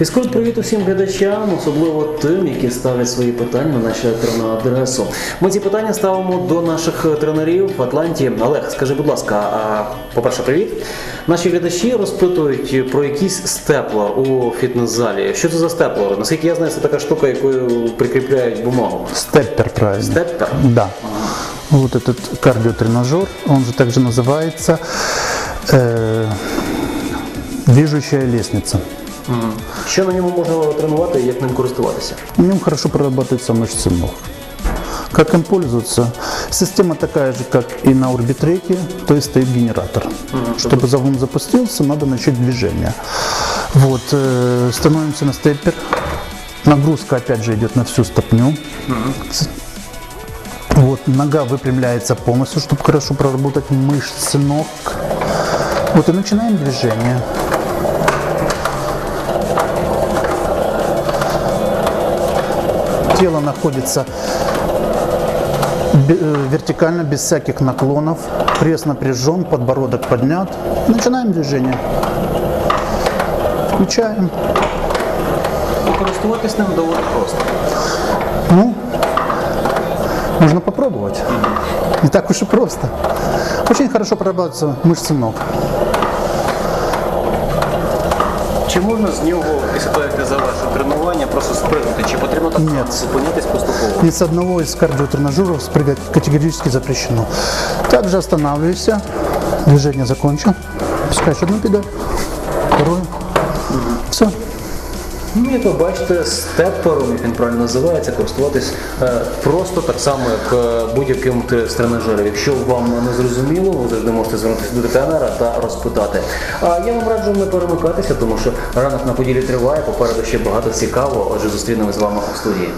Фізкульт привіт усім глядачам, особливо тим, які ставлять свої питання на нашу електронну адресу. Ми ці питання ставимо до наших тренерів в Атланті. Олег, скажи, будь ласка, а, по-перше, привіт. Наші глядачі розпитують про якийсь степлер у фітнес-залі. Що це за степлер? Наскільки я знаю, це така штука, якою прикріпляють бумагу. Степпер, правильно. Степпер? Да. Вот этот кардиотренажер, он же также называется э, движущая лестница. Що на ньому можна тренувати і як ним користуватися? В нем хорошо прорабатываются мышцы ног. Как им пользоваться? Система такая же, как и на орбитреке, то есть стоит генератор. Чтобы загон запустился, надо начать движение. Вот, э, становимся на степпер. Нагрузка опять же идет на всю стопню. С- Вот, нога выпрямляется полностью, чтобы хорошо проработать мышцы ног. Вот и начинаем движение. Тело находится э, вертикально, без всяких наклонов. Пресс напряжен, подбородок поднят. Начинаем движение. Включаем. Користуватись ним доволі просто. Ну, можно попробовать. Не так уж и просто. Очень хорошо прорабатываются мышцы ног. Чи можна з нього, після того, як ти завершив тренування, просто спригнути? Чи потрібно так Ні. само зупинитись поступово? Ни с одного из кардиотренажеров спрыгать категорически запрещено. Также останавливайся. Движение закончил. Пускаешь одну педаль, вторую. Все. Ну, як ви степпером, як він правильно називається, користуватись е, просто так само, як е, будь-яким тренажером. Якщо вам не зрозуміло, ви завжди можете звернутися до тренера та розпитати. А я вам раджу не перемикатися, тому що ранок на поділі триває, попереду ще багато цікавого, отже зустрінемось з вами у студії.